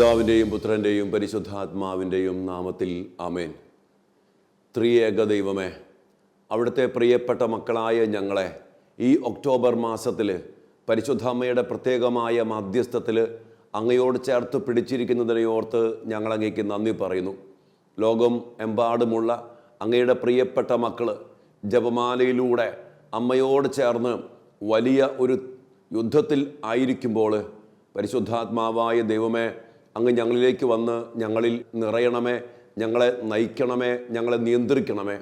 പിതാവിന്റെയും പുത്രന്റെയും പരിശുദ്ധാത്മാവിന്റെയും നാമത്തിൽ ആമേൻ. ത്രിയേക ദൈവമേ അവിടുത്തെ പ്രിയപ്പെട്ട മക്കളായ ഞങ്ങളെ ഈ ഒക്ടോബർ മാസത്തിൽ പരിശുദ്ധാമ്മയുടെ പ്രത്യേകമായ മാധ്യസ്ഥത്തിൽ അങ്ങയോട് ചേർത്ത് പിടിച്ചിരിക്കുന്നതിനെ ഓർത്ത് ഞങ്ങൾ അങ്ങേക്ക് നന്ദി പറയുന്നു. ലോകം എമ്പാടുമുള്ള അങ്ങയുടെ പ്രിയപ്പെട്ട മക്കൾ ജപമാലയിലൂടെ അമ്മയോട് ചേർന്ന് വലിയ ഒരു യുദ്ധത്തിൽ ആയിരിക്കുമ്പോൾ പരിശുദ്ധാത്മാവായ ദൈവമേ അങ്ങ് ഞങ്ങളിലേക്ക് വന്ന് ഞങ്ങളിൽ നിറയണമേ ഞങ്ങളെ നയിക്കണമേ ഞങ്ങളെ നിയന്ത്രിക്കണമേ.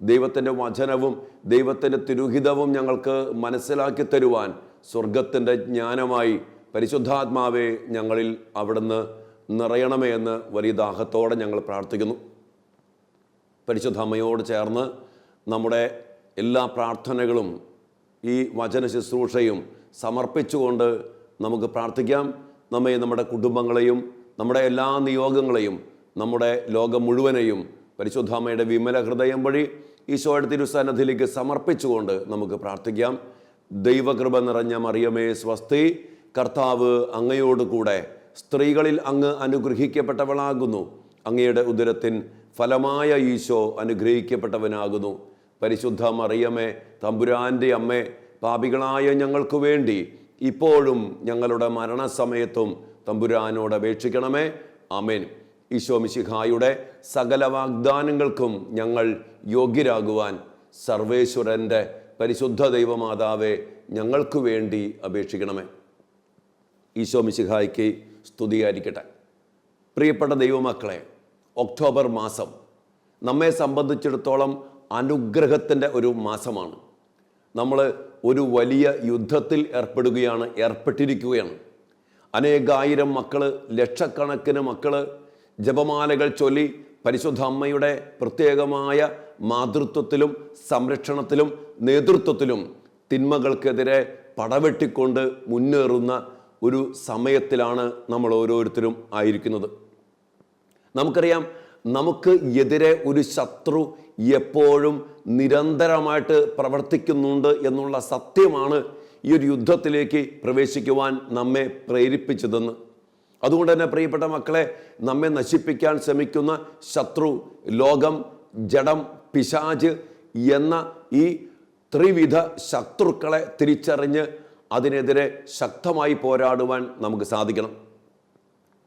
ദൈവത്തിന്റെ വചനവും ദൈവത്തിന്റെ തിരുഹിതവും ഞങ്ങൾക്ക് മനസ്സിലാക്കി തരുവാൻ സ്വർഗത്തിന്റെ ജ്ഞാനമായി പരിശുദ്ധാത്മാവെ ഞങ്ങളിൽ അവിടുന്ന് നിറയണമേ എന്ന് വലിയ ദാഹത്തോടെ ഞങ്ങൾ പ്രാർത്ഥിക്കുന്നു. പരിശുദ്ധമ്മയോട് ചേർന്ന് നമ്മുടെ എല്ലാ പ്രാർത്ഥനകളും ഈ വചന ശുശ്രൂഷയും സമർപ്പിച്ചുകൊണ്ട് നമുക്ക് പ്രാർത്ഥിക്കാം. നമ്മെ നമ്മുടെ കുടുംബങ്ങളെയും നമ്മുടെ എല്ലാ നിയോഗങ്ങളെയും നമ്മുടെ ലോകം മുഴുവനെയും പരിശുദ്ധാമയുടെ വിമല ഹൃദയം വഴി ഈശോയുടെ തിരുസന്നധിയിലേക്ക് സമർപ്പിച്ചുകൊണ്ട് നമുക്ക് പ്രാർത്ഥിക്കാം. ദൈവകൃപ നിറഞ്ഞ മറിയമേ സ്വസ്തി. കർത്താവ് അങ്ങയോട് കൂടെ സ്ത്രീകളിൽ അങ്ങ് അനുഗ്രഹിക്കപ്പെട്ടവളാകുന്നു. അങ്ങയുടെ ഉദരത്തിൻ ഫലമായ ഈശോ അനുഗ്രഹിക്കപ്പെട്ടവനാകുന്നു. പരിശുദ്ധ മറിയമേ തമ്പുരാന്റെ അമ്മേ പാപികളായ ഞങ്ങൾക്ക് വേണ്ടി ഇപ്പോഴും ഞങ്ങളുടെ മരണസമയത്തും തമ്പുരാനോട് അപേക്ഷിക്കണമേ. അമേൻ ഈശോ മിശിഹായുടെ സകല വാഗ്ദാനങ്ങൾക്കും ഞങ്ങൾ യോഗ്യരാകുവാൻ സർവേശ്വരന്റെ പരിശുദ്ധ ദൈവമാതാവെ ഞങ്ങൾക്ക് വേണ്ടി അപേക്ഷിക്കണമേ. ഈശോ മിശിഹായ്ക്ക് സ്തുതിയായിരിക്കട്ടെ. പ്രിയപ്പെട്ട ദൈവമക്കളെ ഒക്ടോബർ മാസം നമ്മെ സംബന്ധിച്ചിടത്തോളം അനുഗ്രഹത്തിന്റെ ഒരു മാസമാണ്. നമ്മൾ ഒരു വലിയ യുദ്ധത്തിൽ ഏർപ്പെടുകയാണ് ഏർപ്പെട്ടിരിക്കുകയാണ്. അനേകായിരം മക്കൾ ലക്ഷക്കണക്കിന് മക്കൾ ജപമാലകൾ ചൊല്ലി പരിശുദ്ധ അമ്മയുടെ പ്രത്യേകമായ മാതൃത്വത്തിലും സംരക്ഷണത്തിലും നേതൃത്വത്തിലും തിന്മകൾക്കെതിരെ പടവെട്ടിക്കൊണ്ട് മുന്നേറുന്ന ഒരു സമയത്തിലാണ് നമ്മൾ ഓരോരുത്തരും ആയിരിക്കുന്നത്. നമുക്കറിയാം നമുക്ക് എതിരെ ഒരു ശത്രു എപ്പോഴും നിരന്തരമായിട്ട് പ്രവർത്തിക്കുന്നുണ്ട് എന്നുള്ള സത്യമാണ് ഈ ഒരു യുദ്ധത്തിലേക്ക് പ്രവേശിക്കുവാൻ നമ്മെ പ്രേരിപ്പിച്ചതെന്ന്. അതുകൊണ്ട് തന്നെ പ്രിയപ്പെട്ട മക്കളെ നമ്മെ നശിപ്പിക്കാൻ ശ്രമിക്കുന്ന ശത്രു ലോകം ജഡം പിശാജ് എന്ന ഈ ത്രിവിധ ശത്രുക്കളെ തിരിച്ചറിഞ്ഞ് അതിനെതിരെ ശക്തമായി പോരാടുവാൻ നമുക്ക് സാധിക്കണം.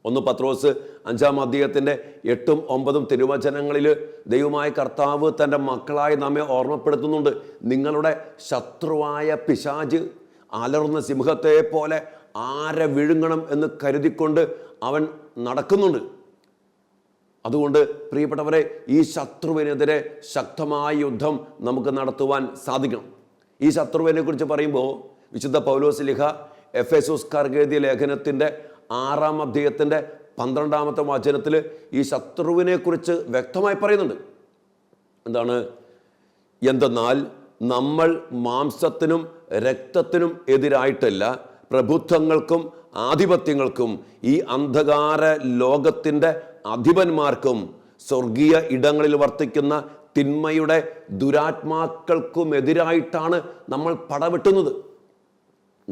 ഒന്ന് പത്രോസ് അഞ്ചാം അദ്ദേഹത്തിന്റെ എട്ടും ഒമ്പതും തിരുവചനങ്ങളിൽ ദൈവമായ കർത്താവ് തന്റെ മക്കളായി നമ്മെ ഓർമ്മപ്പെടുത്തുന്നുണ്ട്. നിങ്ങളുടെ ശത്രുവായ പിശാജ് അലർന്ന സിംഹത്തെ പോലെ ആരെ വിഴുങ്ങണം എന്ന് കരുതിക്കൊണ്ട് അവൻ നടക്കുന്നുണ്ട്. അതുകൊണ്ട് പ്രിയപ്പെട്ടവരെ ഈ ശത്രുവിനെതിരെ ശക്തമായ യുദ്ധം നമുക്ക് നടത്തുവാൻ സാധിക്കണം. ഈ ശത്രുവിനെ കുറിച്ച് പറയുമ്പോൾ വിശുദ്ധ പൗലോസ് ലിഖ എഫ് എസ് കർഗേദ്യ ലേഖനത്തിന്റെ ആറാം അധ്യായത്തിന്റെ പന്ത്രണ്ടാമത്തെ വചനത്തിൽ ഈ ശത്രുവിനെക്കുറിച്ച് വ്യക്തമായി പറയുന്നുണ്ട്. എന്താണ്? എന്തെന്നാൽ നമ്മൾ മാംസത്തിനും രക്തത്തിനും എതിരായിട്ടല്ല പ്രഭുത്വങ്ങൾക്കും ആധിപത്യങ്ങൾക്കും ഈ അന്ധകാര ലോകത്തിന്റെ അധിപന്മാർക്കും സ്വർഗീയ ഇടങ്ങളിൽ വർത്തിക്കുന്ന തിന്മയുടെ ദുരാത്മാക്കൾക്കുമെതിരായിട്ടാണ് നമ്മൾ പടവെട്ടുന്നത്.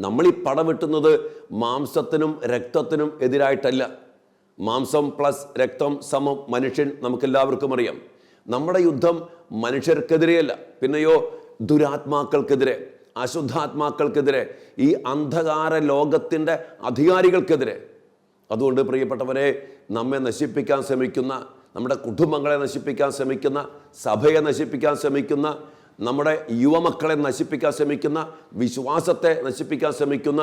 നമ്മൾ ഈ പടവെട്ടുന്നത് മാംസത്തിനും രക്തത്തിനും എതിരായിട്ടല്ല. മാംസം പ്ലസ് രക്തം സമം മനുഷ്യൻ നമുക്കെല്ലാവർക്കും അറിയാം. നമ്മുടെ യുദ്ധം മനുഷ്യർക്കെതിരെയല്ല. പിന്നെയോ ദുരാത്മാക്കൾക്കെതിരെ അശുദ്ധാത്മാക്കൾക്കെതിരെ ഈ അന്ധകാര ലോകത്തിന്റെ അധികാരികൾക്കെതിരെ. അതുകൊണ്ട് പ്രിയപ്പെട്ടവരെ നമ്മെ നശിപ്പിക്കാൻ ശ്രമിക്കുന്ന നമ്മുടെ കുടുംബങ്ങളെ നശിപ്പിക്കാൻ ശ്രമിക്കുന്ന സഭയെ നശിപ്പിക്കാൻ ശ്രമിക്കുന്ന നമ്മുടെ യുവമക്കളെ നശിപ്പിക്കാൻ ശ്രമിക്കുന്ന വിശ്വാസത്തെ നശിപ്പിക്കാൻ ശ്രമിക്കുന്ന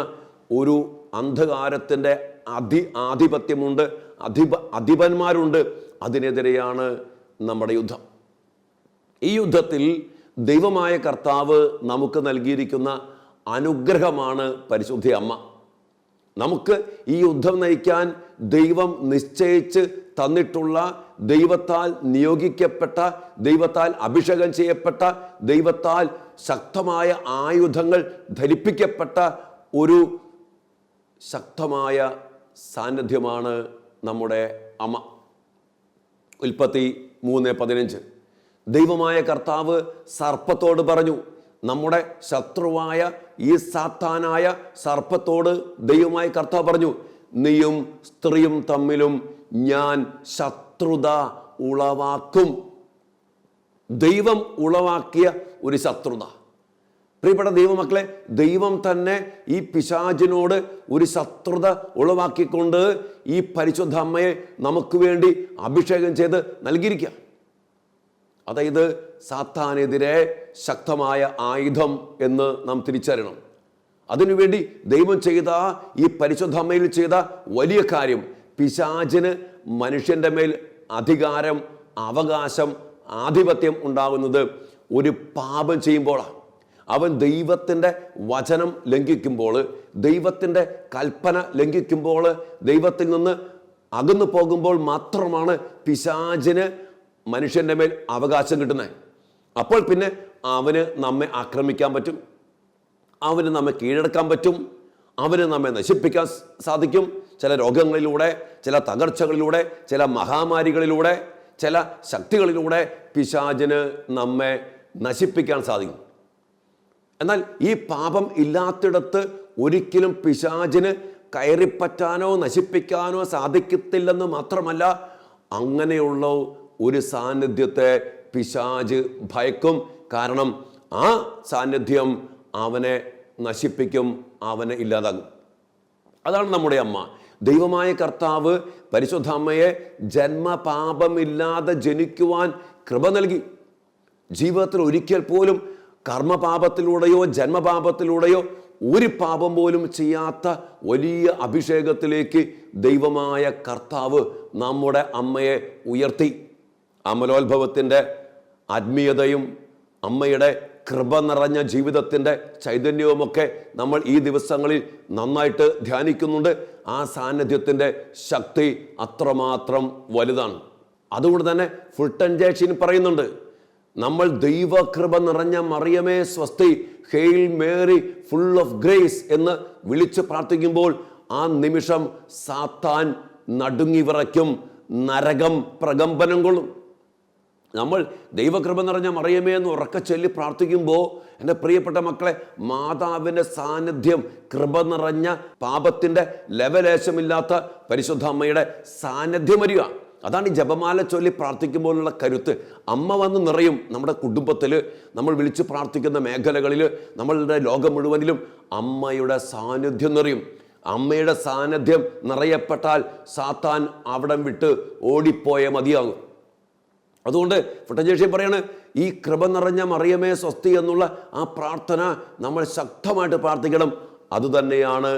ഒരു അന്ധകാരത്തിന്റെ അധി ആധിപത്യമുണ്ട് അധിപ അധിപന്മാരുണ്ട്. അതിനെതിരെയാണ് നമ്മുടെ യുദ്ധം. ഈ യുദ്ധത്തിൽ ദൈവമായ കർത്താവ് നമുക്ക് നൽകിയിരിക്കുന്ന അനുഗ്രഹമാണ് പരിശുദ്ധ അമ്മ നമുക്ക് ഈ യുദ്ധം നയിക്കാൻ ദൈവം നിശ്ചയിച്ച് തന്നിട്ടുള്ള ദൈവത്താൽ നിയോഗിക്കപ്പെട്ട ദൈവത്താൽ അഭിഷേകം ചെയ്യപ്പെട്ട ദൈവത്താൽ ശക്തമായ ആയുധങ്ങൾ ധരിപ്പിക്കപ്പെട്ട ഒരു ശക്തമായ സാന്നിധ്യമാണ് നമ്മുടെ അമ്മ ഉൽപ്പത്തി മൂന്ന് പതിനഞ്ച്. ദൈവമായ കർത്താവ് സർപ്പത്തോട് പറഞ്ഞു നമ്മുടെ ശത്രുവായ ഈ സാത്താനായ സർപ്പത്തോട് ദൈവമായ കർത്താവ് പറഞ്ഞു നീയും സ്ത്രീയും തമ്മിലും ഞാൻ ശത്രുത ഉളവാക്കും. ദൈവം ഉളവാക്കിയ ഒരു ശത്രുത. പ്രിയപ്പെട്ട ദൈവമക്കളെ ദൈവം തന്നെ ഈ പിശാചിനോട് ഒരു ശത്രുത ഉളവാക്കിക്കൊണ്ട് ഈ പരിശുദ്ധ അമ്മയെ നമുക്ക് വേണ്ടി അഭിഷേകം ചെയ്ത് നൽകിയിരിക്കുക. അതായത് സാത്താനെതിരെ ശക്തമായ ആയുധം എന്ന് നാം തിരിച്ചറിയണം. അതിനുവേണ്ടി ദൈവം ചെയ്ത ഈ പരിശുദ്ധ അമ്മയിൽ ചെയ്ത വലിയ കാര്യം പിശാചിന് മനുഷ്യന്റെ മേൽ അധികാരം അവകാശം ആധിപത്യം ഉണ്ടാകുന്നത് ഒരു പാപം ചെയ്യുമ്പോഴാണ് അവൻ ദൈവത്തിന്റെ വചനം ലംഘിക്കുമ്പോൾ ദൈവത്തിന്റെ കൽപ്പന ലംഘിക്കുമ്പോൾ ദൈവത്തിൽ നിന്ന് അകന്നു പോകുമ്പോൾ മാത്രമാണ് പിശാചിന് മനുഷ്യന്റെ മേൽ അവകാശം കിട്ടുന്നത്. അപ്പോൾ പിന്നെ അവന് നമ്മെ ആക്രമിക്കാൻ പറ്റും. അവന് നമ്മെ കീഴടക്കാൻ പറ്റും. അവന് നമ്മെ നശിപ്പിക്കാൻ സാധിക്കും. ചില രോഗങ്ങളിലൂടെ ചില തകർച്ചകളിലൂടെ ചില മഹാമാരികളിലൂടെ ചില ശക്തികളിലൂടെ പിശാചിന് നമ്മെ നശിപ്പിക്കാൻ സാധിക്കും. എന്നാൽ ഈ പാപം ഇല്ലാത്തിടത്ത് ഒരിക്കലും പിശാചിന് കയറിപ്പറ്റാനോ നശിപ്പിക്കാനോ സാധിക്കത്തില്ലെന്ന് മാത്രമല്ല അങ്ങനെയുള്ള ഒരു സാന്നിധ്യത്തെ പിശാജ് ഭയക്കും. കാരണം ആ സാന്നിധ്യം അവനെ നശിപ്പിക്കും. അവനെ ഇല്ലാതാകും. അതാണ് നമ്മുടെ അമ്മ. ദൈവമായ കർത്താവ് പരിശുദ്ധ അമ്മയെ ജന്മപാപമില്ലാതെ ജനിക്കുവാൻ കൃപ നൽകി. ജീവിതത്തിൽ ഒരിക്കൽ പോലും കർമ്മപാപത്തിലൂടെയോ ജന്മപാപത്തിലൂടെയോ ഒരു പാപം പോലും ചെയ്യാത്ത വലിയ അഭിഷേകത്തിലേക്ക് ദൈവമായ കർത്താവ് നമ്മുടെ അമ്മയെ ഉയർത്തി. അമലോത്ഭവത്തിന്റെ ആത്മീയതയും അമ്മയുടെ കൃപ നിറഞ്ഞ ജീവിതത്തിന്റെ ചൈതന്യവുമൊക്കെ നമ്മൾ ഈ ദിവസങ്ങളിൽ നന്നായിട്ട് ധ്യാനിക്കുന്നുണ്ട്. ആ സാന്നിധ്യത്തിന്റെ ശക്തി അത്രമാത്രം വലുതാണ്. അതുകൊണ്ട് തന്നെ ഫുൾട്ടൻ ജേഷൻ പറയുന്നുണ്ട് നമ്മൾ ദൈവകൃപ നിറഞ്ഞ മറിയമേ സ്വസ്തി hail Mary full of grace എന്ന് വിളിച്ച് പ്രാർത്ഥിക്കുമ്പോൾ ആ നിമിഷം സാത്താൻ നടുങ്ങി വിറയ്ക്കും നരകം പ്രകമ്പനം കൊള്ളും. നമ്മൾ ദൈവകൃപ നിറഞ്ഞ മറിയമേ എന്ന് ഉറക്കെ ചൊല്ലി പ്രാർത്ഥിക്കുമ്പോൾ എന്റെ പ്രിയപ്പെട്ട മക്കളെ മാതാവിന്റെ സാന്നിധ്യം കൃപ നിറഞ്ഞ പാപത്തിന്റെ ലെവലേശമില്ലാത്ത പരിശുദ്ധ അമ്മയുടെ സാന്നിധ്യം വരിക. അതാണ് ഈ ജപമാല ചൊല്ലി പ്രാർത്ഥിക്കുമ്പോഴുള്ള കരുത്ത്. അമ്മ വന്ന് നിറയും നമ്മുടെ കുടുംബത്തിൽ. നമ്മൾ വിളിച്ച് പ്രാർത്ഥിക്കുന്ന മേഖലകളിൽ നമ്മളുടെ ലോകം മുഴുവനിലും അമ്മയുടെ സാന്നിധ്യം നിറയും. അമ്മയുടെ സാന്നിധ്യം നിറയപ്പെട്ടാൽ സാത്താൻ അവിടം വിട്ട് ഓടിപ്പോയ മതിയാകും. അതുകൊണ്ട് ഫുട്ടജേഷ്യം പറയാണ് ഈ കൃപ നിറഞ്ഞ മറിയമേ സ്വസ്തി എന്നുള്ള ആ പ്രാർത്ഥന നമ്മൾ ശക്തമായിട്ട് പ്രാർത്ഥിക്കണം. അതുതന്നെയാണ്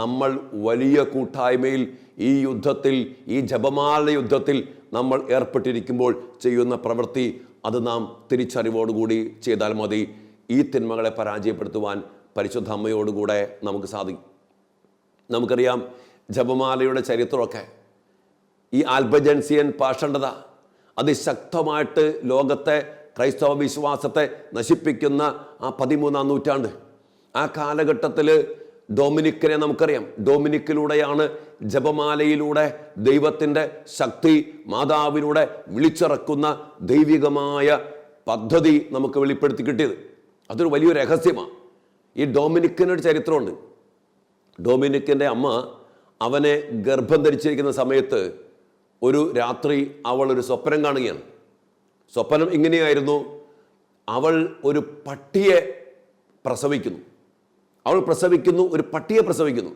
നമ്മൾ വലിയ കൂട്ടായ്മയിൽ ഈ യുദ്ധത്തിൽ ഈ ജപമാല യുദ്ധത്തിൽ നമ്മൾ ഏർപ്പെട്ടിരിക്കുമ്പോൾ ചെയ്യുന്ന പ്രവൃത്തി അത് നാം തിരിച്ചറിവോടുകൂടി ചെയ്താൽ മതി. ഈ തിന്മകളെ പരാജയപ്പെടുത്തുവാൻ പരിശുദ്ധ അമ്മയോടുകൂടെ നമുക്ക് സാധിക്കും. നമുക്കറിയാം ജപമാലയുടെ ചരിത്രമൊക്കെ ഈ ആൽബജൻസിയൻ പാഷണ്ഡത അതിശക്തമായിട്ട് ലോകത്തെ ക്രൈസ്തവ വിശ്വാസത്തെ നശിപ്പിക്കുന്ന ആ പതിമൂന്നാം നൂറ്റാണ്ട്. ആ കാലഘട്ടത്തിൽ ഡൊമിനിക്കിനെ നമുക്കറിയാം. ഡൊമിനിക്കിലൂടെയാണ് ജപമാലയിലൂടെ ദൈവത്തിന്റെ ശക്തി മാതാവിലൂടെ വിളിച്ചിറക്കുന്ന ദൈവികമായ പദ്ധതി നമുക്ക് വെളിപ്പെടുത്തി കിട്ടിയത്. അതൊരു വലിയ രഹസ്യമാണ്. ഈ ഡൊമിനിക്കിനൊരു ചരിത്രമുണ്ട്. ഡൊമിനിക്കിന്റെ അമ്മ അവനെ ഗർഭം ധരിച്ചിരിക്കുന്ന സമയത്ത് ഒരു രാത്രി അവൾ ഒരു സ്വപ്നം കാണുകയാണ്. സ്വപ്നം ഇങ്ങനെയായിരുന്നു. അവൾ ഒരു പട്ടിയെ പ്രസവിക്കുന്നു. അവൾ പ്രസവിക്കുന്നു ഒരു പട്ടിയെ പ്രസവിക്കുന്നു.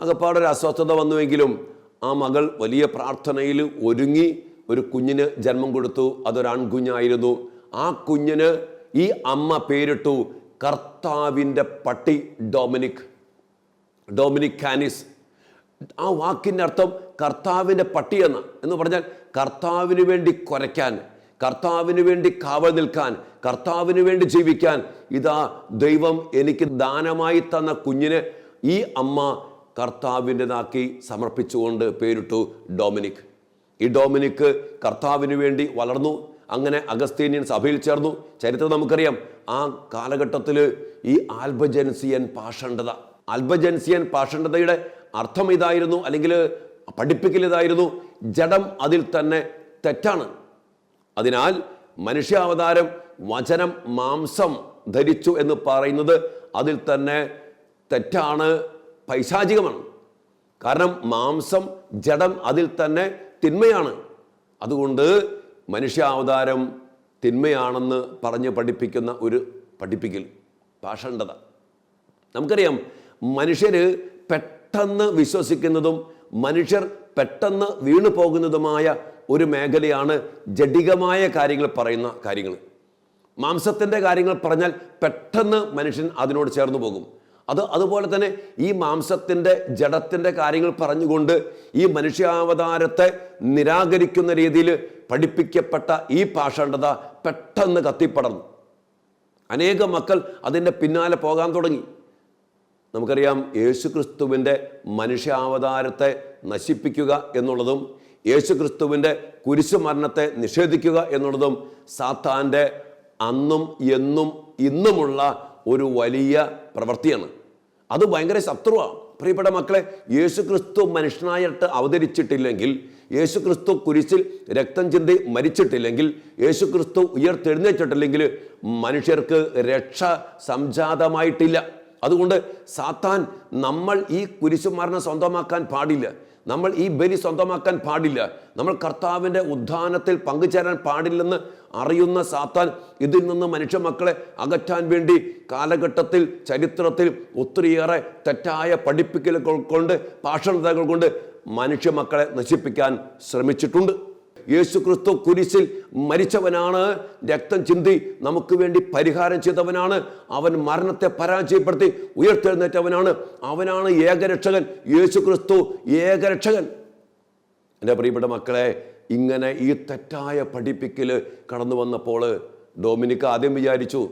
അകപ്പാടൊരു അസ്വസ്ഥത വന്നുവെങ്കിലും ആ മകൾ വലിയ പ്രാർത്ഥനയിൽ ഒരുങ്ങി ഒരു കുഞ്ഞിന് ജന്മം കൊടുത്തു. അതൊരാൺകുഞ്ഞായിരുന്നു. ആ കുഞ്ഞിന് ഈ അമ്മ പേരിട്ടു കർത്താവിന്റെ പട്ടി ഡൊമിനിക്. Dominic Cannes. ആ വാക്കിന്റെ അർത്ഥം കർത്താവിന്റെ പട്ടി എന്ന. എന്ന് പറഞ്ഞാൽ കർത്താവിന് വേണ്ടി കുരയ്ക്കാൻ കർത്താവിന് വേണ്ടി കാവൽ നിൽക്കാൻ കർത്താവിന് വേണ്ടി ജീവിക്കാൻ. ഇതാ ദൈവം എനിക്ക് ദാനമായി തന്ന കുഞ്ഞിന് ഈ അമ്മ കർത്താവിന്റെതാക്കി സമർപ്പിച്ചുകൊണ്ട് പേരിട്ടു ഡൊമിനിക്. ഈ ഡോമിനിക്ക് കർത്താവിന് വേണ്ടി വളർന്നു. അങ്ങനെ അഗസ്തീനിയൻ സഭയിൽ ചേർന്നു. ചരിത്രം നമുക്കറിയാം. ആ കാലഘട്ടത്തിൽ ഈ ആൽബജൻസിയൻ പാഷണ്ഡത ആൽബജൻസിയൻ പാഷണ്ഡതയുടെ അർത്ഥം ഇതായിരുന്നു അല്ലെങ്കിൽ പഠിപ്പിക്കൽ ഇതായിരുന്നു ജഡം അതിൽ തന്നെ തെറ്റാണ്. അതിനാൽ മനുഷ്യാവതാരം വചനം മാംസം ധരിച്ചു എന്ന് പറയുന്നത് അതിൽ തന്നെ തെറ്റാണ് പൈശാചികമാണ്. കാരണം മാംസം ജഡം അതിൽ തന്നെ തിന്മയാണ്. അതുകൊണ്ട് മനുഷ്യാവതാരം തിന്മയാണെന്ന് പറഞ്ഞ് പഠിപ്പിക്കുന്ന ഒരു പഠിപ്പിക്കൽ പാഷണ്ഡത നമുക്കറിയാം മനുഷ്യർ പെട്ടെന്ന് വിശ്വസിക്കുന്നതും മനുഷ്യർ പെട്ടെന്ന് വീണു പോകുന്നതുമായ ഒരു മേഖലയാണ് ജഡികമായ കാര്യങ്ങൾ പറയുന്ന കാര്യങ്ങൾ. മാംസത്തിന്റെ കാര്യങ്ങൾ പറഞ്ഞാൽ പെട്ടെന്ന് മനുഷ്യൻ അതിനോട് ചേർന്ന് പോകും. അത് അതുപോലെ തന്നെ ഈ മാംസത്തിന്റെ ജഡത്തിന്റെ കാര്യങ്ങൾ പറഞ്ഞുകൊണ്ട് ഈ മനുഷ്യാവതാരത്തെ നിരാകരിക്കുന്ന രീതിയിൽ പഠിപ്പിക്കപ്പെട്ട ഈ പാഷണ്ഡത പെട്ടെന്ന് കത്തിപ്പടർന്നു. അനേക മക്കൾ അതിന്റെ പിന്നാലെ പോകാൻ തുടങ്ങി. നമുക്കറിയാം യേശുക്രിസ്തുവിന്റെ മനുഷ്യാവതാരത്തെ നശിപ്പിക്കുക എന്നുള്ളതും യേശുക്രിസ്തുവിന്റെ കുരിശുമരണത്തെ നിഷേധിക്കുക എന്നുള്ളതും സാത്താന്റെ അന്നും എന്നും ഇന്നുമുള്ള ഒരു വലിയ പ്രവൃത്തിയാണ്. അത് ഭയങ്കര ശത്രുവാണ് പ്രിയപ്പെട്ട മക്കളെ യേശുക്രിസ്തു മനുഷ്യനായിട്ട് അവതരിച്ചിട്ടില്ലെങ്കിൽ യേശുക്രിസ്തു കുരിശിൽ രക്തം ചിന്തി മരിച്ചിട്ടില്ലെങ്കിൽ യേശുക്രിസ്തു ഉയർത്തെഴുന്നേറ്റിട്ടില്ലെങ്കിൽ മനുഷ്യർക്ക് രക്ഷ സംജാതമായിട്ടില്ല. അതുകൊണ്ട് സാത്താൻ നമ്മൾ ഈ കുരിശുമരണം സ്വന്തമാക്കാൻ പാടില്ല. നമ്മൾ ഈ ബലി സ്വന്തമാക്കാൻ പാടില്ല. നമ്മൾ കർത്താവിന്റെ ഉദ്ധാനത്തിൽ പങ്കുചേരാൻ പാടില്ലെന്ന് അറിയുന്ന സാത്താൻ ഇതിൽ നിന്ന് മനുഷ്യ മക്കളെ അകറ്റാൻ വേണ്ടി കാലഘട്ടത്തിൽ ചരിത്രത്തിൽ ഒത്തിരിയേറെ തെറ്റായ പഠിപ്പിക്കലുകൾ കൊണ്ട് പാഷണതകൾ കൊണ്ട് മനുഷ്യ മക്കളെ നശിപ്പിക്കാൻ ശ്രമിച്ചിട്ടുണ്ട്. യേശു ക്രിസ്തു കുരിശിൽ മരിച്ചവനാണ്. രക്തം ചിന്തി നമുക്ക് വേണ്ടി പരിഹാരം ചെയ്തവനാണ്. അവൻ മരണത്തെ പരാജയപ്പെടുത്തി ഉയർത്തെഴുന്നേറ്റവനാണ്. അവനാണ് ഏകരക്ഷകൻ. യേശു ക്രിസ്തു ഏകരക്ഷകൻ. എന്റെ പ്രിയപ്പെട്ട മക്കളെ ഇങ്ങനെ ഈ തെറ്റായ പഠിപ്പിക്കൽ കടന്നു വന്നപ്പോൾ ഡൊമിനിക്ക് ആദ്യം വിചാരിച്ചു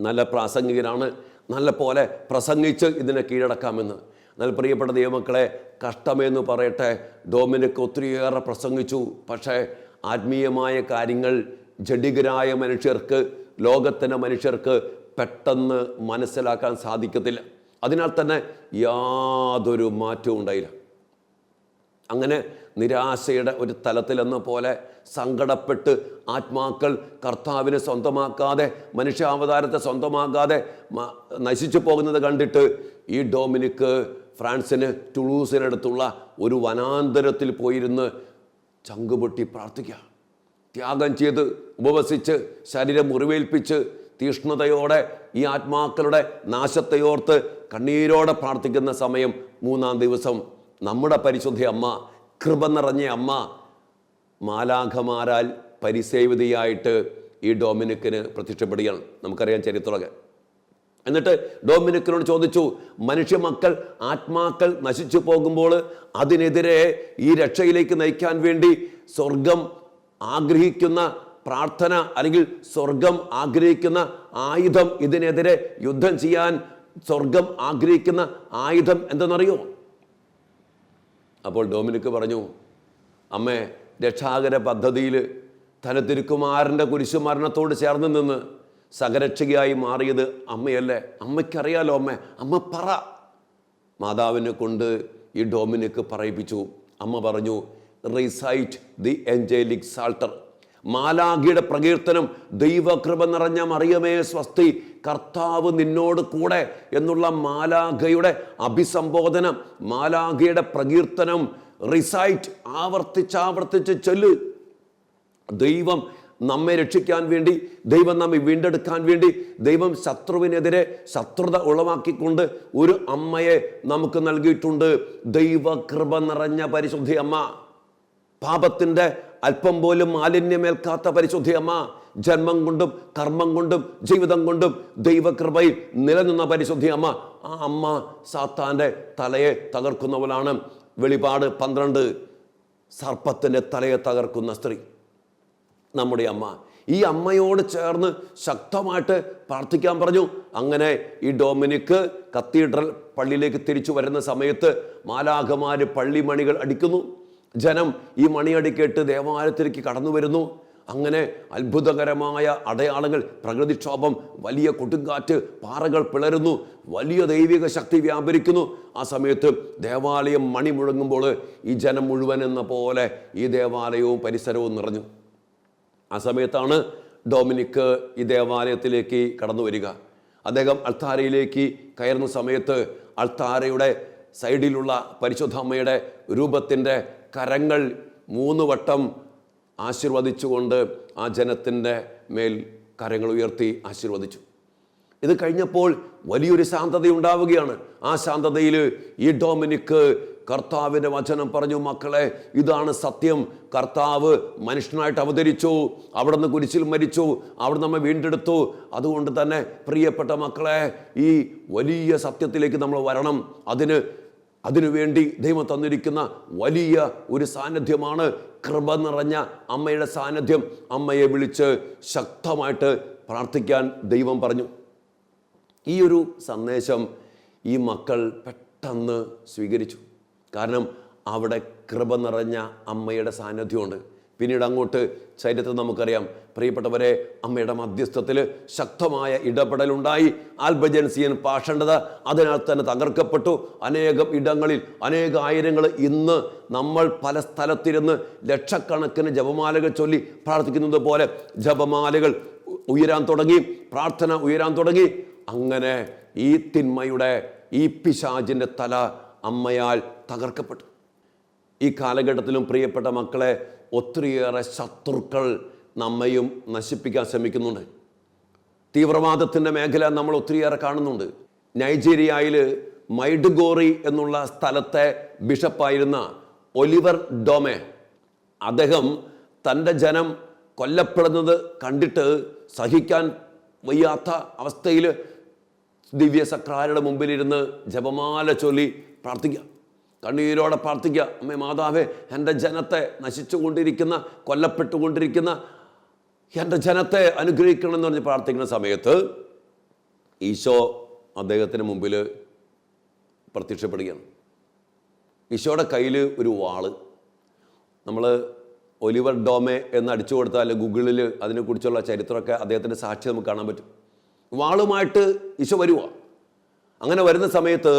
നല്ല പ്രാസംഗികനാണ് നല്ല പോലെ പ്രസംഗിച്ച് ഇതിനെ കീഴടക്കാമെന്ന്. എന്നാൽ പ്രിയപ്പെട്ട ദൈവമക്കളെ കഷ്ടമെന്ന് പറയട്ടെ ഡോമിനിക്ക് ഒത്തിരിയേറെ പ്രസംഗിച്ചു. പക്ഷേ ആത്മീയമായ കാര്യങ്ങൾ ജഡികരായ മനുഷ്യർക്ക് ലോകത്തിന്റെ മനുഷ്യർക്ക് പെട്ടെന്ന് മനസ്സിലാക്കാൻ സാധിക്കത്തില്ല. അതിനാൽ തന്നെ യാതൊരു മാറ്റവും ഉണ്ടായില്ല. അങ്ങനെ നിരാശയുടെ ഒരു തലത്തിലെന്ന പോലെ സങ്കടപ്പെട്ട് ആത്മാക്കൾ കർത്താവിനെ സ്വന്തമാക്കാതെ മനുഷ്യാവതാരത്തെ സ്വന്തമാക്കാതെ നശിച്ചു പോകുന്നത് കണ്ടിട്ട് ഈ ഡൊമിനിക്ക് ഫ്രാൻസിന് ടുളൂസിനടുത്തുള്ള ഒരു വനാന്തരത്തിൽ പോയിരുന്ന് ചങ്കുപൊട്ടി പ്രാർത്ഥിക്കുക. ത്യാഗം ചെയ്ത് ഉപവസിച്ച് ശരീരം മുറിവേൽപ്പിച്ച് തീഷ്ണതയോടെ ഈ ആത്മാക്കളുടെ നാശത്തെയോർത്ത് കണ്ണീരോടെ പ്രാർത്ഥിക്കുന്ന സമയം മൂന്നാം ദിവസം. നമ്മുടെ പരിശുദ്ധ അമ്മ കൃപ നിറഞ്ഞ അമ്മ മാലാഖമാരാൽ പരിസേവിതയായിട്ട് ഈ ഡൊമിനിക്കിന് പ്രത്യക്ഷപ്പെടുകയാണ് നമുക്കറിയാം ചരിത്രമൊക്കെ. എന്നിട്ട് ഡോമിനിക്കിനോട് ചോദിച്ചു മനുഷ്യ മക്കൾ ആത്മാക്കൾ നശിച്ചു പോകുമ്പോൾ അതിനെതിരെ ഈ രക്ഷയിലേക്ക് നയിക്കാൻ വേണ്ടി സ്വർഗം ആഗ്രഹിക്കുന്ന പ്രാർത്ഥന അല്ലെങ്കിൽ സ്വർഗം ആഗ്രഹിക്കുന്ന ആയുധം ഇതിനെതിരെ യുദ്ധം ചെയ്യാൻ സ്വർഗം ആഗ്രഹിക്കുന്ന ആയുധം എന്തെന്നറിയോ? അപ്പോൾ ഡോമിനിക്ക് പറഞ്ഞു അമ്മേ രക്ഷാകര പദ്ധതിയിൽ തന തിരുക്കുമാരന്റെ കുരിശുമരണത്തോട് ചേർന്ന് നിന്ന് സഹരക്ഷകയായി മാറിയത് അമ്മയല്ലേ? അമ്മയ്ക്കറിയാലോ അമ്മ. അമ്മ പറ. മാതാവിനെ കൊണ്ട് ഈ ഡോമിനിക്ക് പറയിപ്പിച്ചു. അമ്മ പറഞ്ഞു റീസൈറ്റ് ദി എൻജേലിക് സാൾട്ടർ മാലാഖിയുടെ പ്രകീർത്തനം ദൈവകൃപ നിറഞ്ഞ മറിയമേ സ്വസ്തി കർത്താവ് നിന്നോട് കൂടെ എന്നുള്ള മാലാഖയുടെ അഭിസംബോധന മാലാഖയുടെ പ്രകീർത്തനം റിസൈറ്റ് ആവർത്തിച്ചാവർത്തിച്ച് ചൊല്ല്. ദൈവം നമ്മെ രക്ഷിക്കാൻ വേണ്ടി ദൈവം നമ്മെ വീണ്ടെടുക്കാൻ വേണ്ടി ദൈവം ശത്രുവിനെതിരെ ശത്രുത ഉളവാക്കിക്കൊണ്ട് ഒരു അമ്മയെ നമുക്ക് നൽകിയിട്ടുണ്ട്. ദൈവകൃപ നിറഞ്ഞ പരിശുദ്ധി അമ്മ. പാപത്തിന്റെ അല്പം പോലും മാലിന്യമേൽക്കാത്ത പരിശുദ്ധി അമ്മ. ജന്മം കൊണ്ടും കർമ്മം കൊണ്ടും ജീവിതം കൊണ്ടും ദൈവകൃപയിൽ നിലനിന്ന പരിശുദ്ധി അമ്മ. ആ അമ്മ സാത്താന്റെ തലയെ തകർക്കുന്നവളാണ്. വെളിപാട് പന്ത്രണ്ട്. സർപ്പത്തിന്റെ തലയെ തകർക്കുന്ന സ്ത്രീ. നമ്മുടെ അമ്മ. ഈ അമ്മയോട് ചേർന്ന് ശക്തമായിട്ട് പ്രാർത്ഥിക്കാൻ പറഞ്ഞു. അങ്ങനെ ഈ ഡൊമിനിക്ക് കത്തീഡ്രൽ പള്ളിയിലേക്ക് തിരിച്ചു വരുന്ന സമയത്ത് മാലാഖമാര് പള്ളിമണികൾ അടിക്കുന്നു. ജനം ഈ മണിയടി കേട്ട് ദേവാലയത്തിലേക്ക് കടന്നു വരുന്നു. അങ്ങനെ അത്ഭുതകരമായ അടയാളങ്ങൾ പ്രകൃതിക്ഷോഭം വലിയ കൊടുങ്കാറ്റ് പാറകൾ പിളരുന്നു. വലിയ ദൈവിക ശക്തി വ്യാപരിക്കുന്നു. ആ സമയത്ത് ദേവാലയം മണി മുഴങ്ങുമ്പോൾ ഈ ജനം മുഴുവൻ എന്ന പോലെ ഈ ദേവാലയവും പരിസരവും നിറഞ്ഞു. ആ സമയത്താണ് ഡൊമിനിക്ക് ഈ ദേവാലയത്തിലേക്ക് കടന്നു വരിക. അദ്ദേഹം അൾത്താരയിലേക്ക് കയറുന്ന സമയത്ത് അൾത്താരയുടെ സൈഡിലുള്ള പരിശുദ്ധ അമ്മയുടെ രൂപത്തിന്റെ കരങ്ങൾ മൂന്ന് വട്ടം ആശീർവദിച്ചുകൊണ്ട് ആ ജനത്തിന്റെ മേൽ കരങ്ങൾ ഉയർത്തി ആശീർവദിച്ചു. ഇത് കഴിഞ്ഞപ്പോൾ വലിയൊരു ശാന്തത ഉണ്ടാവുകയാണ് ആ ശാന്തതയിൽ ഈ ഡൊമിനിക്ക് കർത്താവിന്റെ വചനം പറഞ്ഞു മക്കളെ ഇതാണ് സത്യം. കർത്താവ് മനുഷ്യനായിട്ട് അവതരിച്ചു. അവിടെ നിന്ന് കുരിശിൽ മരിച്ചു. അവിടെ നമ്മെ വീണ്ടെടുത്തു. അതുകൊണ്ട് തന്നെ പ്രിയപ്പെട്ട മക്കളെ ഈ വലിയ സത്യത്തിലേക്ക് നമ്മൾ വരണം. അതിന് അതിനുവേണ്ടി ദൈവം തന്നിരിക്കുന്ന വലിയ ഒരു സാന്നിധ്യമാണ് കൃപ നിറഞ്ഞ അമ്മയുടെ സാന്നിധ്യം. അമ്മയെ വിളിച്ച് ശക്തമായിട്ട് പ്രാർത്ഥിക്കാൻ ദൈവം പറഞ്ഞു. ഈ ഒരു സന്ദേശം ഈ മക്കൾ പെട്ടെന്ന് സ്വീകരിച്ചു. കാരണം അവിടെ കൃപ നിറഞ്ഞ അമ്മയുടെ സാന്നിധ്യമുണ്ട്. പിന്നീട് അങ്ങോട്ട് ചരിത്രം നമുക്കറിയാം. പ്രിയപ്പെട്ടവരെ അമ്മയുടെ മധ്യസ്ഥത്തിൽ ശക്തമായ ഇടപെടലുണ്ടായി. ആൽബജൻസിയൻ പാഷണ്ഡത അതിനാൽ തന്നെ തകർക്കപ്പെട്ടു. അനേകം ഇടങ്ങളിൽ അനേക ആയിരങ്ങൾ ഇന്ന് നമ്മൾ പല സ്ഥലത്തിരുന്ന് ലക്ഷക്കണക്കിന് ജപമാലകൾ ചൊല്ലി പ്രാർത്ഥിക്കുന്നത് പോലെ ജപമാലകൾ ഉയരാൻ തുടങ്ങി പ്രാർത്ഥന ഉയരാൻ തുടങ്ങി. അങ്ങനെ ഈ തിന്മയുടെ ഈ പിശാചിന്റെ തല അമ്മയാൽ തകർക്കപ്പെട്ടു. ഈ കാലഘട്ടത്തിലും പ്രിയപ്പെട്ട മക്കളെ ഒത്തിരിയേറെ ശത്രുക്കൾ നമ്മയും നശിപ്പിക്കാൻ ശ്രമിക്കുന്നുണ്ട്. തീവ്രവാദത്തിന്റെ മേഖല നമ്മൾ ഒത്തിരിയേറെ കാണുന്നുണ്ട്. നൈജീരിയയിൽ മൈഡ്ഗോറി എന്നുള്ള സ്ഥലത്തെ ബിഷപ്പായിരുന്ന ഒലിവർ ഡോമെ അദ്ദേഹം തന്റെ ജനം കൊല്ലപ്പെടുന്നത് കണ്ടിട്ട് സഹിക്കാൻ വയ്യാത്ത അവസ്ഥയിൽ ദിവ്യസക്രാരുടെ മുമ്പിലിരുന്ന് ജപമാല ചൊല്ലി പ്രാർത്ഥിക്കുക. കണ്ണീരോടെ പ്രാർത്ഥിക്കുക. അമ്മേ മാതാവേ എന്റെ ജനത്തെ നശിച്ചുകൊണ്ടിരിക്കുന്ന കൊല്ലപ്പെട്ടുകൊണ്ടിരിക്കുന്ന എന്റെ ജനത്തെ അനുഗ്രഹിക്കണം എന്ന് പറഞ്ഞ് പ്രാർത്ഥിക്കുന്ന സമയത്ത് ഈശോ അദ്ദേഹത്തിന് മുമ്പിൽ പ്രത്യക്ഷപ്പെടുകയാണ്. ഈശോയുടെ കയ്യിൽ ഒരു വാൾ. നമ്മൾ ഒലിവർ ഡോമെ എന്ന് അടിച്ചു കൊടുത്താൽ ഗൂഗിളിൽ അതിനെക്കുറിച്ചുള്ള ചരിത്രമൊക്കെ അദ്ദേഹത്തിന്റെ സാക്ഷി നമുക്ക് കാണാൻ പറ്റും. വാളുമായിട്ട് ഈശോ വരുവാണ് അങ്ങനെ വരുന്ന സമയത്ത്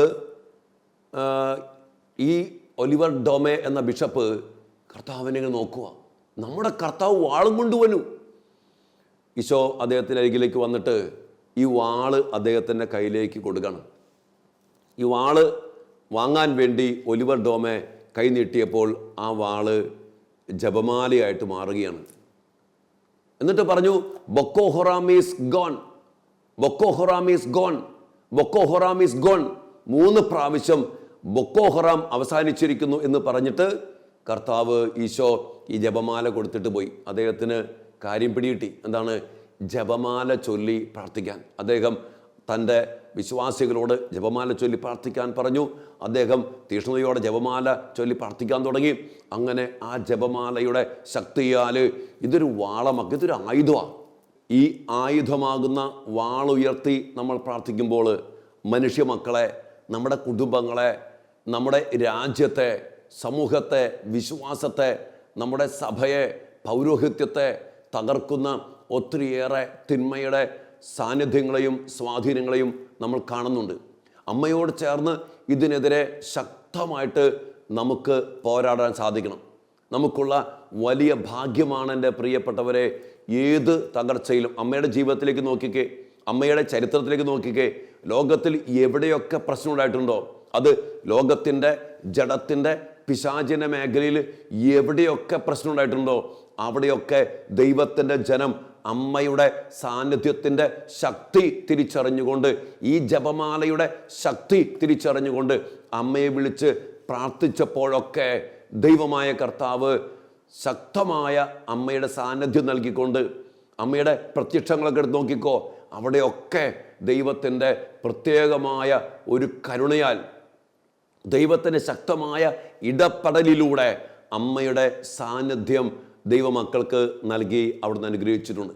ഈ ഒലിവർ ഡോമെ എന്ന ബിഷപ്പ് കർത്താവിനെ നോക്കുക. നമ്മുടെ കർത്താവ് വാളും കൊണ്ടുവന്നു ഈശോ അദ്ദേഹത്തിന്റെ അരികിലേക്ക് വന്നിട്ട് ഈ വാൾ അദ്ദേഹത്തിന്റെ കയ്യിലേക്ക് കൊടുക്കണം. ഈ വാൾ വാങ്ങാൻ വേണ്ടി ഒലിവർ ഡോമെ കൈ നീട്ടിയപ്പോൾ ആ വാൾ ജപമാലയായിട്ട് മാറുകയാണ്. എന്നിട്ട് പറഞ്ഞു ബൊക്കോ ഹൊറാമീസ് ഗോൺ. ബൊക്കോ ഹൊറാമീസ് ഗോൺ. ബൊക്കോ ഹൊറാമീസ് ഗോൺ. മൂന്ന് പ്രാവശ്യം ബൊക്കോ ഹൊറാം അവസാനിച്ചിരിക്കുന്നു എന്ന് പറഞ്ഞിട്ട് കർത്താവ് ഈശോ ഈ ജപമാല കൊടുത്തിട്ട് പോയി. അദ്ദേഹത്തിന് കാര്യം പിടികിട്ടി. എന്താണ്? ജപമാല ചൊല്ലി പ്രാർത്ഥിക്കാൻ. അദ്ദേഹം തന്റെ വിശ്വാസികളോട് ജപമാല ചൊല്ലി പ്രാർത്ഥിക്കാൻ പറഞ്ഞു. അദ്ദേഹം തീഷ്ണതയോടെ ജപമാല ചൊല്ലി പ്രാർത്ഥിക്കാൻ തുടങ്ങി. അങ്ങനെ ആ ജപമാലയുടെ ശക്തിയാൽ ഇതൊരു വാളമൊക്കെ ഇതൊരു ആയുധമാണ് ഈ ആയുധമാകുന്ന വാളുയർത്തി നമ്മൾ പ്രാർത്ഥിക്കുമ്പോൾ മനുഷ്യ മക്കളെ നമ്മുടെ കുടുംബങ്ങളെ നമ്മുടെ രാജ്യത്തെ സമൂഹത്തെ വിശ്വാസത്തെ നമ്മുടെ സഭയെ പൗരോഹിത്യത്തെ തകർക്കുന്ന ഒത്തിരിയേറെ തിന്മയുടെ സാന്നിധ്യങ്ങളെയും സ്വാധീനങ്ങളെയും നമ്മൾ കാണുന്നുണ്ട്. അമ്മയോട് ചേർന്ന് ഇതിനെതിരെ ശക്തമായിട്ട് നമുക്ക് പോരാടാൻ സാധിക്കണം. നമുക്കുള്ള വലിയ ഭാഗ്യമാണ് എന്റെ പ്രിയപ്പെട്ടവരെ ഏത് തകർച്ചയിലും അമ്മയുടെ ജീവിതത്തിലേക്ക് നോക്കിക്കേ അമ്മയുടെ ചരിത്രത്തിലേക്ക് നോക്കിക്കേ ലോകത്തിൽ എവിടെയൊക്കെ പ്രശ്നം ഉണ്ടായിട്ടുണ്ടോ അത് ലോകത്തിന്റെ ജഡത്തിന്റെ പിശാചിന്റെ മേഖലയിൽ എവിടെയൊക്കെ പ്രശ്നം ഉണ്ടായിട്ടുണ്ടോ അവിടെയൊക്കെ ദൈവത്തിന്റെ ജനം അമ്മയുടെ സാന്നിധ്യത്തിന്റെ ശക്തി തിരിച്ചറിഞ്ഞുകൊണ്ട് ഈ ജപമാലയുടെ ശക്തി തിരിച്ചറിഞ്ഞുകൊണ്ട് അമ്മയെ വിളിച്ച് പ്രാർത്ഥിച്ചപ്പോഴൊക്കെ ദൈവമായ കർത്താവ് ശക്തമായ അമ്മയുടെ സാന്നിധ്യം നൽകിക്കൊണ്ട് അമ്മയുടെ പ്രത്യക്ഷങ്ങളൊക്കെ എടുത്ത് നോക്കിക്കോ അവിടെയൊക്കെ ദൈവത്തിന്റെ പ്രത്യേകമായ ഒരു കരുണയാൽ ദൈവത്തിന്റെ ശക്തമായ ഇടപെടലിലൂടെ അമ്മയുടെ സാന്നിധ്യം ദൈവമക്കൾക്ക് നൽകി അവിടുന്ന് അനുഗ്രഹിച്ചിട്ടുണ്ട്.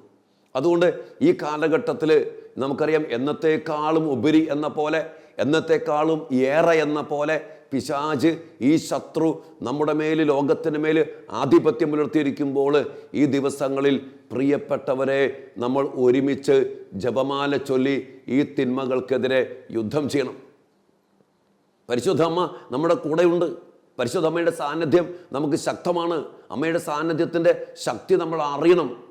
അതുകൊണ്ട് ഈ കാലഘട്ടത്തിൽ നമുക്കറിയാം എന്നത്തേക്കാളും ഉപരി എന്ന പോലെ എന്നത്തേക്കാളും ഏറെ എന്ന പോലെ പിശാജ് ഈ ശത്രു നമ്മുടെ മേൽ ലോകത്തിന് മേൽ ആധിപത്യം പുലർത്തിയിരിക്കുമ്പോൾ ഈ ദിവസങ്ങളിൽ പ്രിയപ്പെട്ടവരെ നമ്മൾ ഒരുമിച്ച് ജപമാല ചൊല്ലി ഈ തിന്മകൾക്കെതിരെ യുദ്ധം ചെയ്യണം. പരിശുദ്ധ അമ്മ നമ്മുടെ കൂടെയുണ്ട്. പരിശുദ്ധ അമ്മയുടെ സാന്നിധ്യം നമുക്ക് ശക്തമാണ്. അമ്മയുടെ സാന്നിധ്യത്തിന്റെ ശക്തി നമ്മൾ അറിയണം.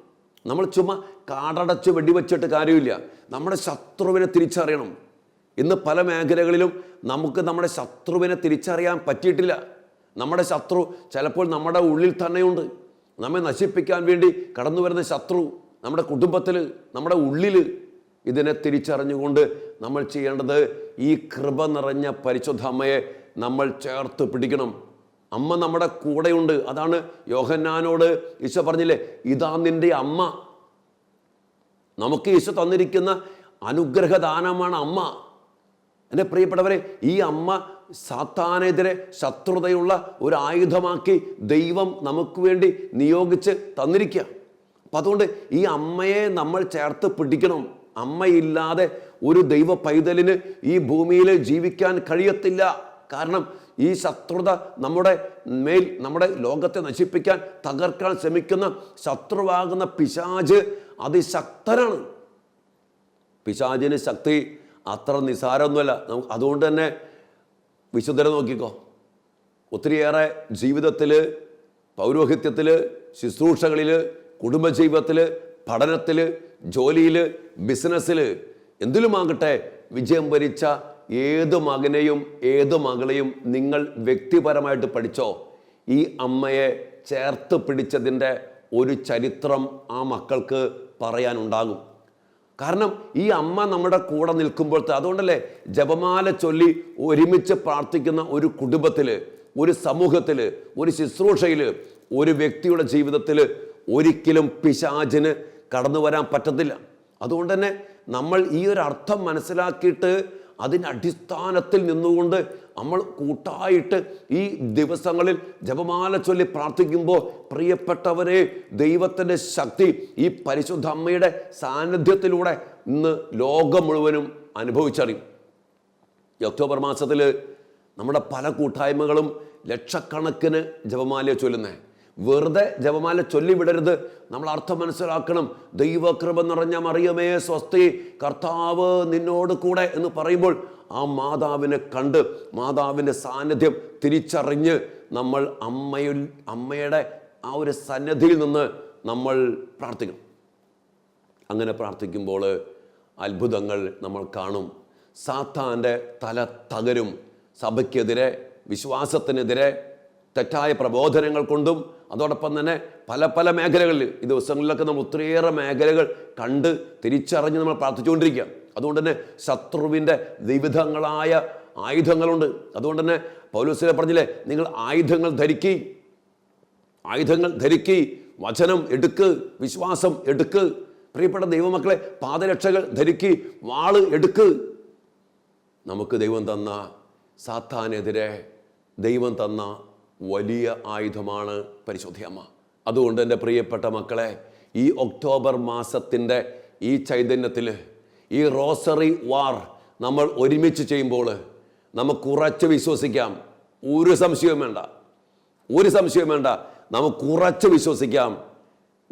നമ്മൾ ചുമ്മാ കാടടച്ച് വെടിവെച്ചിട്ട് കാര്യമില്ല. നമ്മുടെ ശത്രുവിനെ തിരിച്ചറിയണം. ഇന്ന് പല മേഖലകളിലും നമുക്ക് നമ്മുടെ ശത്രുവിനെ തിരിച്ചറിയാൻ പറ്റിയിട്ടില്ല. നമ്മുടെ ശത്രു ചിലപ്പോൾ നമ്മുടെ ഉള്ളിൽ തന്നെയുണ്ട്. നമ്മെ നശിപ്പിക്കാൻ വേണ്ടി കടന്നു വരുന്ന ശത്രു നമ്മുടെ കുടുംബത്തിൽ നമ്മുടെ ഉള്ളിൽ ഇതിനെ തിരിച്ചറിഞ്ഞുകൊണ്ട് നമ്മൾ ചെയ്യേണ്ടത് ഈ കൃപ നിറഞ്ഞ പരിശുദ്ധ അമ്മയെ നമ്മൾ ചേർത്ത് പിടിക്കണം. അമ്മ നമ്മുടെ കൂടെയുണ്ട്. അതാണ് യോഹന്നാനോട് ഈശോ പറഞ്ഞില്ലേ ഇതാ നിന്റെ അമ്മ. നമുക്ക് ഈശോ തന്നിരിക്കുന്ന അനുഗ്രഹദാനമാണ് അമ്മ. എന്റെ പ്രിയപ്പെട്ടവരെ ഈ അമ്മ സാത്താനെതിരെ ശത്രുതയുള്ള ഒരു ആയുധമാക്കി ദൈവം നമുക്ക് വേണ്ടി നിയോഗിച്ച് തന്നിരിക്കുക. അപ്പം അതുകൊണ്ട് ഈ അമ്മയെ നമ്മൾ ചേർത്ത് പിടിക്കണം. അമ്മയില്ലാതെ ഒരു ദൈവ പൈതലിന് ഈ ഭൂമിയിൽ ജീവിക്കാൻ കഴിയത്തില്ല. കാരണം ഈ ശത്രുത നമ്മുടെ മേൽ നമ്മുടെ ലോകത്തെ നശിപ്പിക്കാൻ തകർക്കാൻ ശ്രമിക്കുന്ന ശത്രുവാകുന്ന പിശാജ് അതിശക്തനാണ്. പിശാജിന് ശക്തി അത്ര നിസാരമൊന്നുമല്ല. നമുക്ക് അതുകൊണ്ട് തന്നെ വിശുദ്ധരെ നോക്കിക്കോ. ഒത്തിരിയേറെ ജീവിതത്തിൽ പൗരോഹിത്യത്തിൽ ശുശ്രൂഷകളിൽ കുടുംബജീവിതത്തിൽ പഠനത്തിൽ ജോലിയിൽ ബിസിനസ്സിൽ എന്തിലുമാകട്ടെ വിജയം വരിച്ച ഏത് മകനെയും ഏത് മകളെയും നിങ്ങൾ വ്യക്തിപരമായിട്ട് പഠിച്ചോ? ഈ അമ്മയെ ചേർത്ത് പിടിച്ചതിന്റെ ഒരു ചരിത്രം ആ മക്കൾക്ക് പറയാനുണ്ടാകും. കാരണം ഈ അമ്മ നമ്മുടെ കൂടെ നിൽക്കുമ്പോഴത്തെ അതുകൊണ്ടല്ലേ ജപമാല ചൊല്ലി ഒരുമിച്ച് പ്രാർത്ഥിക്കുന്ന ഒരു കുടുംബത്തിൽ ഒരു സമൂഹത്തിൽ ഒരു ശുശ്രൂഷയിൽ ഒരു വ്യക്തിയുടെ ജീവിതത്തിൽ ഒരിക്കലും പിശാചിന് കടന്നു വരാൻ പറ്റത്തില്ല. അതുകൊണ്ട് തന്നെ നമ്മൾ ഈ ഒരു അർത്ഥം മനസ്സിലാക്കിയിട്ട് അതിന്റെ അടിസ്ഥാനത്തിൽ നിന്നുകൊണ്ട് നമ്മൾ കൂട്ടായിട്ട് ഈ ദിവസങ്ങളിൽ ജപമാല ചൊല്ലി പ്രാർത്ഥിക്കുമ്പോൾ പ്രിയപ്പെട്ടവരെ ദൈവത്തിന്റെ ശക്തി ഈ പരിശുദ്ധ അമ്മയുടെ സാന്നിധ്യത്തിലൂടെ ഇന്ന് ലോകം മുഴുവനും അനുഭവിച്ചറിയും. ഈ ഒക്ടോബർ മാസത്തിൽ നമ്മുടെ പല കൂട്ടായ്മകളും ലക്ഷക്കണക്കിന് ജപമാലയെ ചൊല്ലുന്നേ. വെറുതെ ജപമാല ചൊല്ലിവിടരുത്. നമ്മൾ അർത്ഥം മനസ്സിലാക്കണം. ദൈവകൃപ നിറഞ്ഞ മറിയമേ സ്വസ്തി കർത്താവ് നിന്നോട് കൂടെ എന്ന് പറയുമ്പോൾ ആ മാതാവിനെ കണ്ട് മാതാവിന്റെ സാന്നിധ്യം തിരിച്ചറിഞ്ഞ് നമ്മൾ അമ്മയിൽ അമ്മയുടെ ആ ഒരു സന്നദ്ധിയിൽ നിന്ന് നമ്മൾ പ്രാർത്ഥിക്കണം. അങ്ങനെ പ്രാർത്ഥിക്കുമ്പോൾ അത്ഭുതങ്ങൾ നമ്മൾ കാണും. സാത്താന്റെ തല തകരും. സഭയ്ക്കെതിരെ വിശ്വാസത്തിനെതിരെ തെറ്റായ പ്രബോധനങ്ങൾ കൊണ്ടും അതോടൊപ്പം തന്നെ പല പല മേഖലകളിൽ ഈ ദിവസങ്ങളിലൊക്കെ നമ്മൾ ഒത്തിരിയേറെ മേഖലകൾ കണ്ട് തിരിച്ചറിഞ്ഞ് നമ്മൾ പ്രാർത്ഥിച്ചുകൊണ്ടിരിക്കുക. അതുകൊണ്ട് തന്നെ ശത്രുവിന്റെ വിവിധങ്ങളായ ആയുധങ്ങളുണ്ട്. അതുകൊണ്ട് തന്നെ പൗലൂസിനെ പറഞ്ഞില്ലേ നിങ്ങൾ ആയുധങ്ങൾ ധരിക്കി ആയുധങ്ങൾ ധരിക്കി വചനം എടുക്ക് വിശ്വാസം എടുക്ക് പ്രിയപ്പെട്ട ദൈവമക്കളെ പാദരക്ഷകൾ ധരിക്ക് വാൾ എടുക്ക്. നമുക്ക് ദൈവം തന്ന സാത്താനെതിരെ ദൈവം തന്ന വലിയ ആയുധമാണ് പരിശോധിയമ്മ അതുകൊണ്ട് എന്റെ പ്രിയപ്പെട്ട മക്കളെ ഈ ഒക്ടോബർ മാസത്തിന്റെ ഈ ചൈതന്യത്തിൽ ഈ റോസറി വാർ നമ്മൾ ഒരുമിച്ച് ചെയ്യുമ്പോൾ നമുക്ക് ഉറച്ച് വിശ്വസിക്കാം. ഒരു സംശയവും വേണ്ട. ഒരു സംശയവും വേണ്ട. നമുക്ക് ഉറച്ച് വിശ്വസിക്കാം.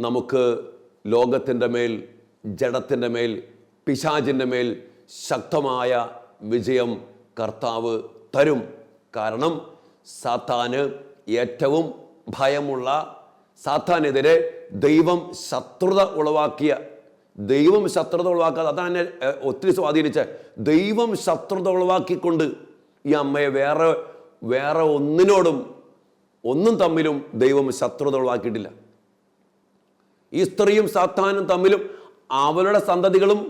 നമുക്ക് ലോകത്തിന്റെ മേൽ ജഡത്തിന്റെ മേൽ പിശാചിന്റെ മേൽ ശക്തമായ വിജയം കർത്താവ് തരും. കാരണം സാത്താന് ഏറ്റവും ഭയമുള്ള സാത്താനെതിരെ ദൈവം ശത്രുത ഉളവാക്കിയ ദൈവം ശത്രുത ഉളവാക്കാതെ അതാണ് ഒത്തിരി സ്വാധീനിച്ച. ദൈവം ശത്രുത ഉളവാക്കിക്കൊണ്ട് ഈ അമ്മയെ വേറെ വേറെ ഒന്നിനോടും ഒന്നും തമ്മിലും ദൈവം ശത്രുത ഉളവാക്കിയിട്ടില്ല. ഈ സ്ത്രീയും സാത്താനും തമ്മിലും അവളുടെ സന്തതികളും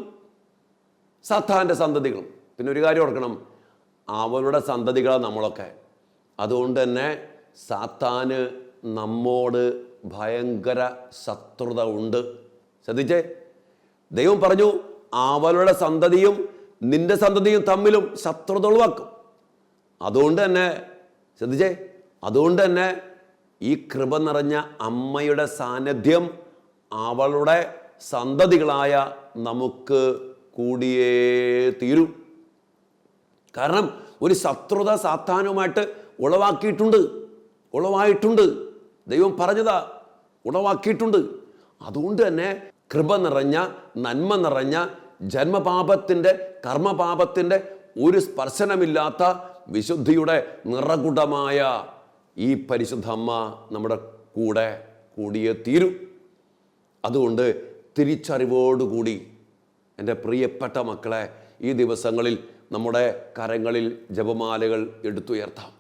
സാത്താന്റെ സന്തതികളും. പിന്നെ ഒരു കാര്യം ഓർക്കണം. അവളുടെ സന്തതികളാണ് നമ്മളൊക്കെ. അതുകൊണ്ട് തന്നെ സാത്താന് നമ്മോട് ഭയങ്കര ശത്രുത ഉണ്ട്. ശ്രദ്ധിച്ചേ? ദൈവം പറഞ്ഞു അവളുടെ സന്തതിയും നിന്റെ സന്തതിയും തമ്മിലും ശത്രുത ഒഴിവാക്കും. അതുകൊണ്ട് തന്നെ ശ്രദ്ധിച്ചേ? അതുകൊണ്ട് തന്നെ ഈ കൃപ നിറഞ്ഞ അമ്മയുടെ സാന്നിധ്യം അവളുടെ സന്തതികളായ നമുക്ക് കൂടിയേ തീരൂ. കാരണം ഒരു ശത്രുത സാത്താനുമായിട്ട് ഉളവാക്കിയിട്ടുണ്ട്. ഉളവായിട്ടുണ്ട്. ദൈവം പറഞ്ഞതാ ഉളവാക്കിയിട്ടുണ്ട്. അതുകൊണ്ട് തന്നെ കൃപ നിറഞ്ഞ നന്മ നിറഞ്ഞ ജന്മപാപത്തിന്റെ കർമ്മപാപത്തിന്റെ ഒരു സ്പർശനമില്ലാത്ത വിശുദ്ധിയുടെ നിറകുടമായ ഈ പരിശുദ്ധ അമ്മ നമ്മുടെ കൂടെ കൂടിയേ തീരൂ. അതുകൊണ്ട് തിരിച്ചറിവോടുകൂടി എന്റെ പ്രിയപ്പെട്ട മക്കളെ ഈ ദിവസങ്ങളിൽ നമ്മുടെ കരങ്ങളിൽ ജപമാലകൾ എടുത്തുയർത്താം.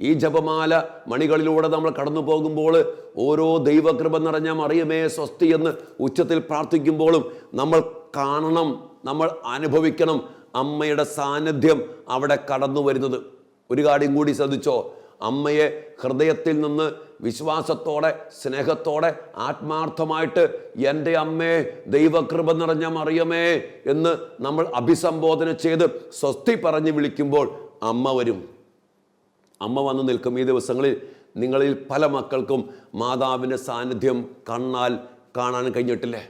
ഈ ജപമാല മണികളിലൂടെ നമ്മൾ കടന്നു പോകുമ്പോൾ ഓരോ ദൈവകൃപ നിറഞ്ഞ മറിയമേ സ്വസ്തി എന്ന് ഉച്ചത്തിൽ പ്രാർത്ഥിക്കുമ്പോഴും നമ്മൾ കാണണം നമ്മൾ അനുഭവിക്കണം അമ്മയുടെ സാന്നിധ്യം അവിടെ കടന്നു വരുന്നത്. ഒരു കാര്യം കൂടി ശ്രദ്ധിച്ചോ? അമ്മയെ ഹൃദയത്തിൽ നിന്ന് വിശ്വാസത്തോടെ സ്നേഹത്തോടെ ആത്മാർത്ഥമായിട്ട് എന്റെ അമ്മേ ദൈവകൃപ നിറഞ്ഞ മറിയമേ എന്ന് നമ്മൾ അഭിസംബോധന ചെയ്ത് സ്വസ്തി പറഞ്ഞ് വിളിക്കുമ്പോൾ അമ്മ വരും. അമ്മ വന്ന് നിൽക്കും ഈ ദിവസങ്ങളിൽ നിങ്ങളിൽ പല മക്കൾക്കും മാതാവിന്റെ സാന്നിധ്യം കണ്ണാൽ കാണാൻ കഴിഞ്ഞിട്ടില്ലേ?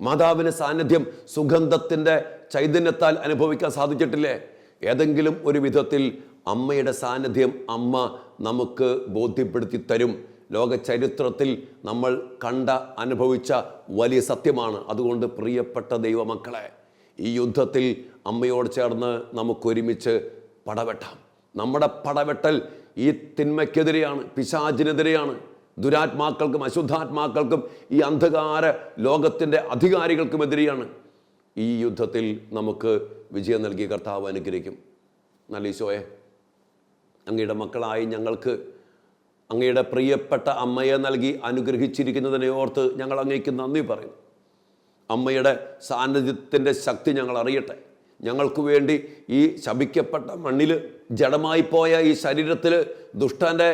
മാതാവിന്റെ സാന്നിധ്യം സുഗന്ധത്തിന്റെ ചൈതന്യത്താൽ അനുഭവിക്കാൻ സാധിച്ചിട്ടില്ലേ? ഏതെങ്കിലും ഒരു വിധത്തിൽ അമ്മയുടെ സാന്നിധ്യം അമ്മ നമുക്ക് ബോധ്യപ്പെടുത്തി തരും. ലോക ചരിത്രത്തിൽ നമ്മൾ കണ്ട അനുഭവിച്ച വലിയ സത്യമാണ്. അതുകൊണ്ട് പ്രിയപ്പെട്ട ദൈവമക്കളെ ഈ യുദ്ധത്തിൽ അമ്മയോട് ചേർന്ന് നമുക്കൊരുമിച്ച് പടവെട്ടാം. നമ്മുടെ പടവെട്ടൽ ഈ തിന്മയ്ക്കെതിരെയാണ് പിശാചിനെതിരെയാണ് ദുരാത്മാക്കൾക്കും അശുദ്ധാത്മാക്കൾക്കും ഈ അന്ധകാര ലോകത്തിന്റെ അധികാരികൾക്കുമെതിരെയാണ് ഈ യുദ്ധത്തിൽ നമുക്ക് വിജയം നൽകിയ കർത്താവ് അനുഗ്രഹിക്കും. നല്ല ഈശോയെ അങ്ങയുടെ മക്കളായി ഞങ്ങൾക്ക് അങ്ങയുടെ പ്രിയപ്പെട്ട അമ്മയെ നൽകി അനുഗ്രഹിച്ചിരിക്കുന്നതിനെ ഓർത്ത് ഞങ്ങൾ അങ്ങേക്ക് നന്ദി പറയും അമ്മയുടെ സാന്നിധ്യത്തിന്റെ ശക്തി ഞങ്ങൾ അറിയട്ടെ. ഞങ്ങൾക്ക് വേണ്ടി ഈ ശപിക്കപ്പെട്ട മണ്ണിൽ ജഡമായി പോയ ഈ ശരീരത്തിൽ ദുഷ്ടന്റെ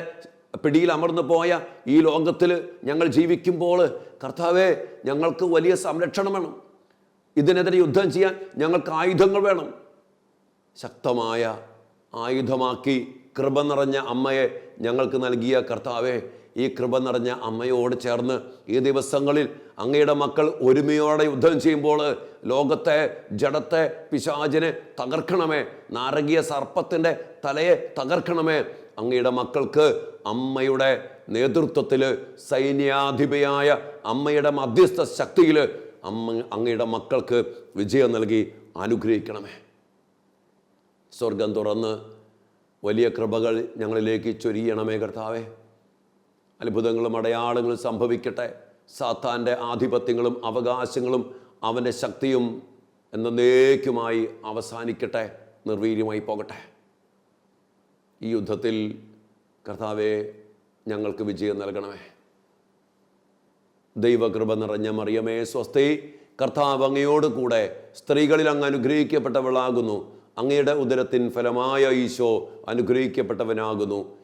പിടിയിൽ അമർന്നു പോയ ഈ ലോകത്തിൽ ഞങ്ങൾ ജീവിക്കുമ്പോൾ കർത്താവേ ഞങ്ങൾക്ക് വലിയ സംരക്ഷണം വേണം. ഇതിനെതിരെ യുദ്ധം ചെയ്യാൻ ഞങ്ങൾക്ക് ആയുധങ്ങൾ വേണം. ശക്തമായ ആയുധമാക്കി കൃപ നിറഞ്ഞ അമ്മയെ ഞങ്ങൾക്ക് നൽകിയ കർത്താവെ ഈ കൃപ നിറഞ്ഞ അമ്മയോട് ചേർന്ന് ഈ ദിവസങ്ങളിൽ അങ്ങയുടെ മക്കൾ ഒരുമയോടെ യുദ്ധം ചെയ്യുമ്പോൾ ലോകത്തെ ജഡത്തെ പിശാചിനെ തകർക്കണമേ. നാരകീയ സർപ്പത്തിന്റെ തലയെ തകർക്കണമേ. അങ്ങയുടെ മക്കൾക്ക് അമ്മയുടെ നേതൃത്വത്തിൽ സൈന്യാധിപയായ അമ്മയുടെ മധ്യസ്ഥ ശക്തിയിൽ അമ്മ അങ്ങയുടെ മക്കൾക്ക് വിജയം നൽകി അനുഗ്രഹിക്കണമേ. സ്വർഗം തുറന്ന് വലിയ കൃപകൾ ഞങ്ങളിലേക്ക് ചൊരിയണമേ കർത്താവേ. അത്ഭുതങ്ങളും അടയാളങ്ങളും സംഭവിക്കട്ടെ. സാത്താന്റെ ആധിപത്യങ്ങളും അവകാശങ്ങളും അവന്റെ ശക്തിയും എന്നേക്കുമായി അവസാനിക്കട്ടെ നിർവീര്യമായി പോകട്ടെ. ഈ യുദ്ധത്തിൽ കർത്താവെ ഞങ്ങൾക്ക് വിജയം നൽകണമേ. ദൈവകൃപ നിറഞ്ഞ മറിയമേ സ്വസ്തി കർത്താവ് അങ്ങയോട് കൂടെ സ്ത്രീകളിൽ അങ്ങ് അനുഗ്രഹിക്കപ്പെട്ടവളാകുന്നു. അങ്ങയുടെ ഉദരത്തിൻ ഫലമായ ഈശോ അനുഗ്രഹിക്കപ്പെട്ടവനാകുന്നു.